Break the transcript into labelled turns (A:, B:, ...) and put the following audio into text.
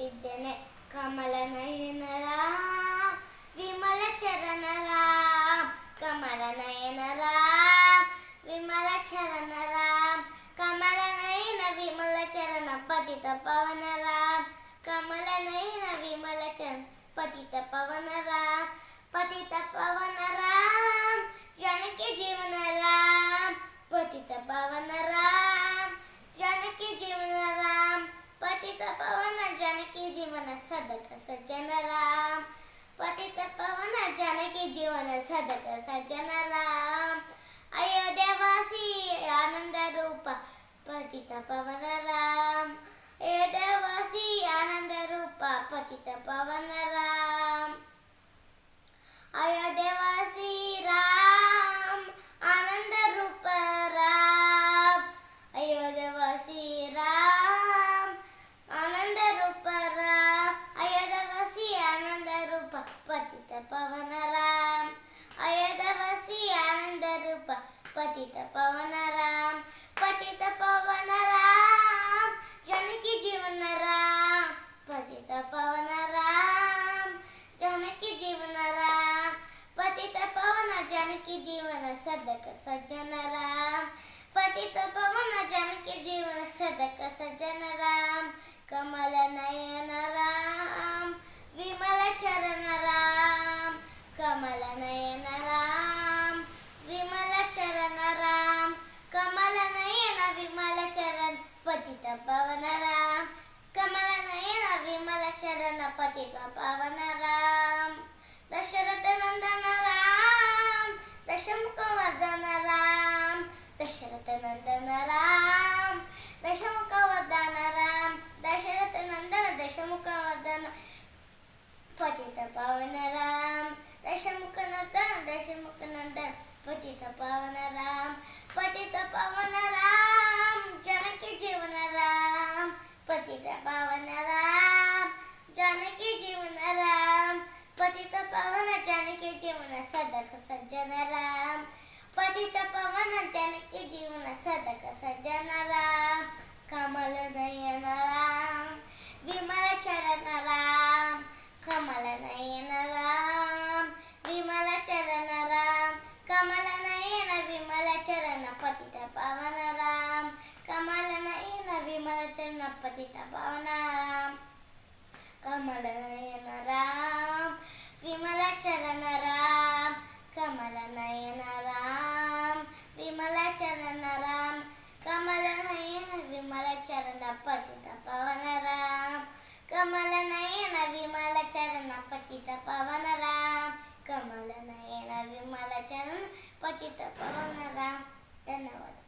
A: ಇದ್ದೇನೆ ಕಮಲ ನಯನ ರಾಮ್ ವಿಮಲ ಚರಣ ರಾಮ್ ಕಮಲ ನಯನ ರಾಮ್ ವಿಮಲ ಚರಣ ರಾಮ್ ಕಮಲ ನಯನ ವಿಮಲ ಚರಣ ಪತಿತ ಪವನ ರಾಮ್ ಕಮಲ ನಯನ ವಿಮಲ ಚರಣ ಪತಿತ ಪವನ ರಾಮ್ ಪತಿತ ಪವನ ರಾಮ್ ಜನಕ್ಕೆ ಜೀವನ जीवन सदक सजन राम पतित पवन जनकी जीवन सदक सजन राम अयोध्यावासी आनंद रूप पतित पवन राम अयोध्यावासी आनंद रूप पतित पवन पतित पवन राम पतित पवन राम जनकी जीवन राम पतित पवन राम जनकी जीवन राम पतित पवन जनकी जीवन सदक सज्जन राम पतित पवन जनकी जीवन सदक सज्जन राम कमल नयन राम विमल चरण राम कमल नयन ಪತಿತ ಪವನ ರಾಮ್ ದಶರಥ ನಂದನ ರಾಮ್ ದಶಮುಖ ವರ್ಧನ ರಾಮ್ ದಶರಥ ನಂದನ ರಾಮ್ ದಶಮುಖ ವರ್ಧನ ರಾಮ್ ದಶರಥ ನಂದನ ದಶಮುಖ ವರ್ಧನ ಪತಿತ ಪಾವನ ರಾಮ್ ದಶಮುಖ ನಂದನ ದಶಮುಖ ನಂದನ ಪತಿತ ಪಾವನ ರಾಮ್ ಪತಿತ ಪಾವನ ರಾಮ್ ಜನಕಿ ಜೀವನ ರಾಮ್ ಪತಿತ ಪಾವನ ರಾಮ್ पवन अचानक जीवन सदक सज्जन राम पतित पवन अचानक जीवन सदक सज्जन राम कमल नयन राम विमल चरण राम कमल नयन राम विमल चरण राम कमल नयन विमल चरण पतित पवन राम कमल नयन विमल चरण पतित पवन राम अंकिता पवन राम धन्यवाद